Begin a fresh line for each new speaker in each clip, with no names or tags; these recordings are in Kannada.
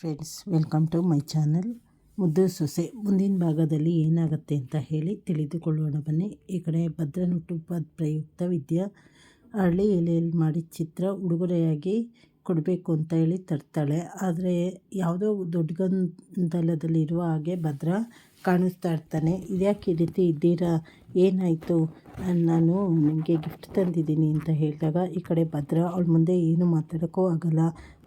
Friends welcome to my channel ಮುದ್ದು ಸೊಸೆ, ಮುಂದಿನ ಭಾಗದಲ್ಲಿ ಏನಾಗುತ್ತೆ ಅಂತ ಹೇಳಿ ತಿಳಿದುಕೊಳ್ಳೋಣ ಬನ್ನಿ. ಈ ಕಡೆ ಭದ್ರನ ಹುಟ್ಟುಹಬ್ಬದ ಪ್ರಯುಕ್ತ ವಿದ್ಯಾ. ಹಳ್ಳಿ ಎಲೆಯಲ್ಲಿ ಮಾಡಿದ ಚಿತ್ರ ಉಡುಗೊರೆಯಾಗಿ ಕೊಡಬೇಕು ಅಂತ ಹೇಳಿ ತರ್ತಾಳೆ. ಆದರೆ ಯಾವುದೋ ದೊಡ್ಡ ಗಂಧಲದಲ್ಲಿರುವ ಹಾಗೆ ಭದ್ರ ಕಾಣಿಸ್ತಾ ಇರ್ತಾನೆ. ಇದ್ಯಾಕೆ ಈ ರೀತಿ ಇದ್ದೀರಾ? ಏನಾಯಿತು? ನಾನು ನಿಮಗೆ ಗಿಫ್ಟ್ ತಂದಿದ್ದೀನಿ ಅಂತ ಹೇಳಿದಾಗ ಈ ಕಡೆ ಭದ್ರ ಅವಳ ಮುಂದೆ ಏನು ಮಾತಾಡೋಕ್ಕೂ ಆಗಲ್ಲ.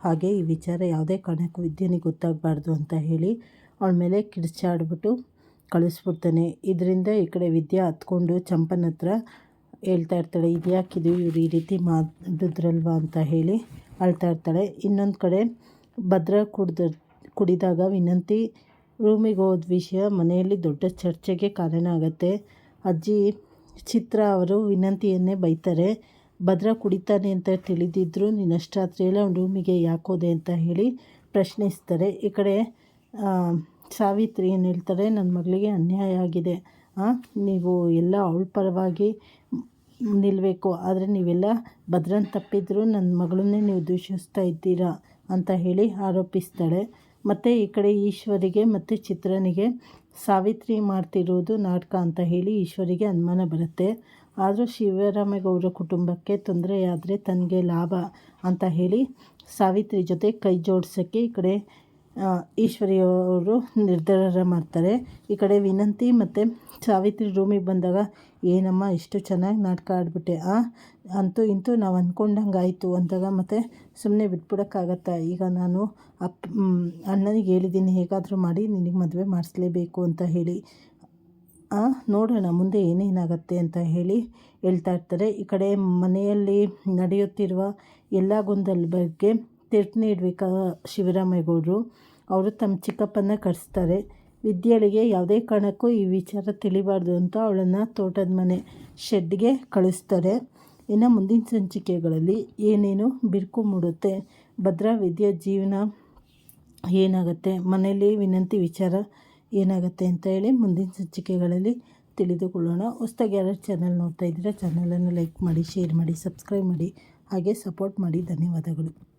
ಹಾಗೆ ಈ ವಿಚಾರ ಯಾವುದೇ ಕಾರಣಕ್ಕೂ ವಿದ್ಯನಿಗೆ ಗೊತ್ತಾಗಬಾರ್ದು ಅಂತ ಹೇಳಿ ಅವಳ ಮೇಲೆ ಕಿರ್ಚಾಡ್ಬಿಟ್ಟು ಕಳಿಸ್ಬಿಡ್ತಾನೆ. ಇದರಿಂದ ಈ ಕಡೆ ವಿದ್ಯಾ ಹತ್ಕೊಂಡು ಚಂಪನ ಹತ್ರ ಹೇಳ್ತಾ ಇರ್ತಾಳೆ ಇದ್ಯಾಕಿದು ಇವ್ರು ಈ ರೀತಿ ಮಾಡಿದ್ರಲ್ವಾ ಅಂತ ಹೇಳಿ. ಅಳ್ತಾ ಇರ್ತಾಳೆ. ಇನ್ನೊಂದು ಕಡೆ ಭದ್ರ ಕುಡ್ದ, ಕುಡಿದಾಗ ವಿನಂತಿ, ರೂಮಿಗೆ ಹೋದ ವಿಷಯ ಮನೆಯಲ್ಲಿ ದೊಡ್ಡ ಚರ್ಚೆಗೆ ಕಾರಣ ಆಗುತ್ತೆ. ಅಜ್ಜಿ ಚಿತ್ರ ಅವರು ವಿನಂತಿಯನ್ನೇ ಬೈತಾರೆ. ಭದ್ರ ಕುಡಿತಾನೆ ಅಂತ ತಿಳಿದಿದ್ದರೂ ನೀನು ಅಷ್ಟು ರಾತ್ರಿಯೆಲ್ಲ ಅವ್ನ ರೂಮಿಗೆ ಯಾಕೋದೆ ಅಂತ ಹೇಳಿ ಪ್ರಶ್ನಿಸ್ತಾರೆ. ಈ ಕಡೆ ಸಾವಿತ್ರಿ ಏನು ಹೇಳ್ತಾರೆ ನನ್ನ ಮಗಳಿಗೆ ಅನ್ಯಾಯ ಆಗಿದೆ. ನೀವು ಎಲ್ಲ ಅವಳ ಪರವಾಗಿ ನಿಲ್ಲಬೇಕು ಆದರೆ ನೀವೆಲ್ಲ ಭದ್ರನ್ ತಪ್ಪಿದ್ರು ನನ್ನ ಮಗಳನ್ನೇ ನೀವು ದೂಷಿಸ್ತಾ ಇದ್ದೀರಾ ಅಂತ ಹೇಳಿ ಆರೋಪಿಸ್ತಾಳೆ. ಮತ್ತು ಈ ಕಡೆ ಈಶ್ವರಿಗೆ ಮತ್ತು ಚಿತ್ರನಿಗೆ ಸಾವಿತ್ರಿ ಮಾಡ್ತಿರೋದು ನಾಟಕ ಅಂತ ಹೇಳಿ ಈಶ್ವರಿಗೆ ಅನುಮಾನ ಬರುತ್ತೆ. ಆದರೂ ಶಿವರಾಮೇಗೌಡರ ಕುಟುಂಬಕ್ಕೆ ತೊಂದರೆಯಾದರೆ ತನಗೆ ಲಾಭ ಅಂತ ಹೇಳಿ ಸಾವಿತ್ರಿ ಜೊತೆ ಕೈ ಜೋಡಿಸೋಕ್ಕೆ ಈ ಕಡೆ ಈಶ್ವರಿಯವರು ನಿರ್ಧಾರ ಮಾಡ್ತಾರೆ. ಈ ಕಡೆ ವಿನಂತಿ ಮತ್ತು ಸಾವಿತ್ರಿ ರೂಮಿಗೆ ಬಂದಾಗ, ಏನಮ್ಮ, ಇಷ್ಟು ಚೆನ್ನಾಗಿ ನಾಟಕ ಆಡ್ಬಿಟ್ಟೆ, ಆ? ಅಂತೂ ಇಂತೂ ನಾವು ಅಂದ್ಕೊಂಡಂಗೆ ಆಯಿತು ಅಂದಾಗ ಮತ್ತು ಸುಮ್ಮನೆ ಬಿಟ್ಬಿಡೋಕ್ಕಾಗತ್ತಾ? ಈಗ ನಾನು ಅಪ್ಪ ಅಣ್ಣನಿಗೆ ಹೇಳಿದ್ದೀನಿ, ಹೇಗಾದರೂ ಮಾಡಿ, ನಿನಗೆ ಮದುವೆ ಮಾಡಿಸ್ಲೇಬೇಕು ಅಂತ ಹೇಳಿ. ನೋಡೋಣ, ಮುಂದೆ ಏನೇನಾಗತ್ತೆ ಅಂತ ಹೇಳಿ ಹೇಳ್ತಾ ಇರ್ತಾರೆ. ಈ ಕಡೆ ಮನೆಯಲ್ಲಿ ನಡೆಯುತ್ತಿರುವ ಎಲ್ಲ ಗೊಂದಲ ಬಗ್ಗೆ ತೀರ್ಪು ನೀಡಬೇಕಾ ಶಿವರಾಮೇಗೌಡರು? ಅವರು ತಮ್ಮ ಚಿಕ್ಕಪ್ಪನ ಕರೆಸ್ತಾರೆ. ವಿದ್ಯೆಳಿಗೆ ಯಾವುದೇ ಕಾರಣಕ್ಕೂ ಈ ವಿಚಾರ ತಿಳಿಬಾರ್ದು ಅಂತ ಅವಳನ್ನು ತೋಟದ ಮನೆ ಶೆಡ್ಗೆ ಕಳಿಸ್ತಾರೆ. ಇನ್ನು ಮುಂದಿನ ಸಂಚಿಕೆಗಳಲ್ಲಿ ಏನೇನು ಬಿರುಕು ಮೂಡುತ್ತೆ? ಭದ್ರಾ ವಿದ್ಯಾ ಜೀವನ ಏನಾಗುತ್ತೆ? ಮನೆಯಲ್ಲಿ ವಿನಂತಿ ವಿಚಾರ ಏನಾಗುತ್ತೆ ಅಂತ ಹೇಳಿ ಮುಂದಿನ ಸಂಚಿಕೆಗಳಲ್ಲಿ ತಿಳಿದುಕೊಳ್ಳೋಣ. ಹೊಸ್ದಾಗಿ ಯಾರು ಚಾನಲ್ ನೋಡ್ತಾ ಇದ್ದರೆ, ಚಾನಲನ್ನು ಲೈಕ್ ಮಾಡಿ, ಶೇರ್ ಮಾಡಿ, ಸಬ್ಸ್ಕ್ರೈಬ್ ಮಾಡಿ, ಹಾಗೆ ಸಪೋರ್ಟ್ ಮಾಡಿ. ಧನ್ಯವಾದಗಳು.